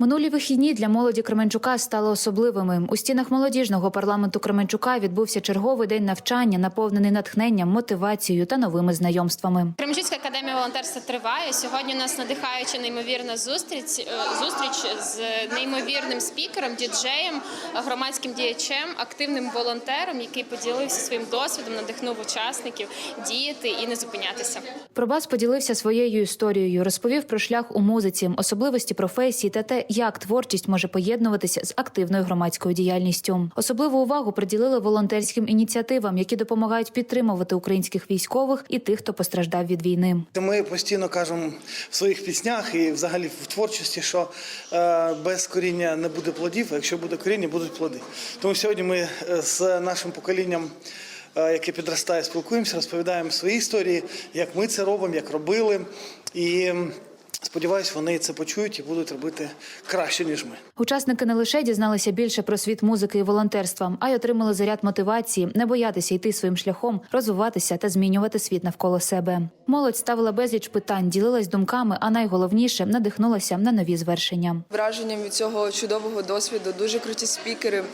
Минулі вихідні для молоді Кременчука стали особливими. У стінах молодіжного парламенту Кременчука відбувся черговий день навчання, наповнений натхненням, мотивацією та новими знайомствами. Кременчуцька академія волонтерства триває. Сьогодні у нас надихаюча неймовірна зустріч е, зустріч з неймовірним спікером, діджеєм, громадським діячем, активним волонтером, який поділився своїм досвідом, надихнув учасників діяти і не зупинятися. Пробас поділився своєю історією, розповів про шлях у музиці, особливості професії та те, як творчість може поєднуватися з активною громадською діяльністю. Особливу увагу приділили волонтерським ініціативам, які допомагають підтримувати українських військових і тих, хто постраждав від війни. Ми постійно кажемо в своїх піснях і взагалі в творчості, що е, без коріння не буде плодів, а якщо буде коріння, будуть плоди. Тому сьогодні ми е, з нашим поколінням, е, яке підростає, спілкуємося, розповідаємо свої історії, як ми це робимо, як робили. І сподіваюсь, вони це почують і будуть робити краще, ніж ми. Учасники не лише дізналися більше про світ музики і волонтерства, а й отримали заряд мотивації, не боятися йти своїм шляхом, розвиватися та змінювати світ навколо себе. Молодь ставила безліч питань, ділилась думками, а найголовніше надихнулася на нові звершення. Враженням від цього чудового досвіду дуже круті спікери,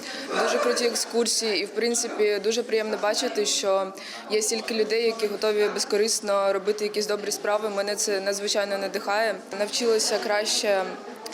дуже круті екскурсії, і в принципі дуже приємно бачити, що є стільки людей, які готові безкорисно робити якісь добрі справи. Мене це надзвичайно надихає. Навчилася краще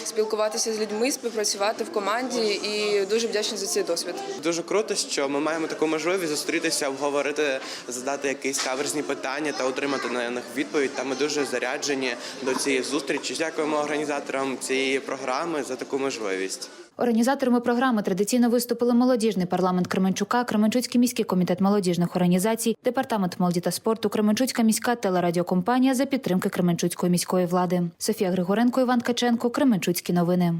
спілкуватися з людьми, співпрацювати в команді, і дуже вдячна за цей досвід. Дуже круто, що ми маємо таку можливість зустрітися, обговорити, задати якісь каверзні питання та отримати на них відповідь. Та ми дуже заряджені до цієї зустрічі. Дякуємо організаторам цієї програми за таку можливість. Організаторами програми традиційно виступили молодіжний парламент Кременчука, Кременчуцький міський комітет молодіжних організацій, департамент молоді та спорту, Кременчуцька міська телерадіокомпанія за підтримки Кременчуцької міської влади. Софія Григоренко, Іван Каченко, Кременчуцькі новини.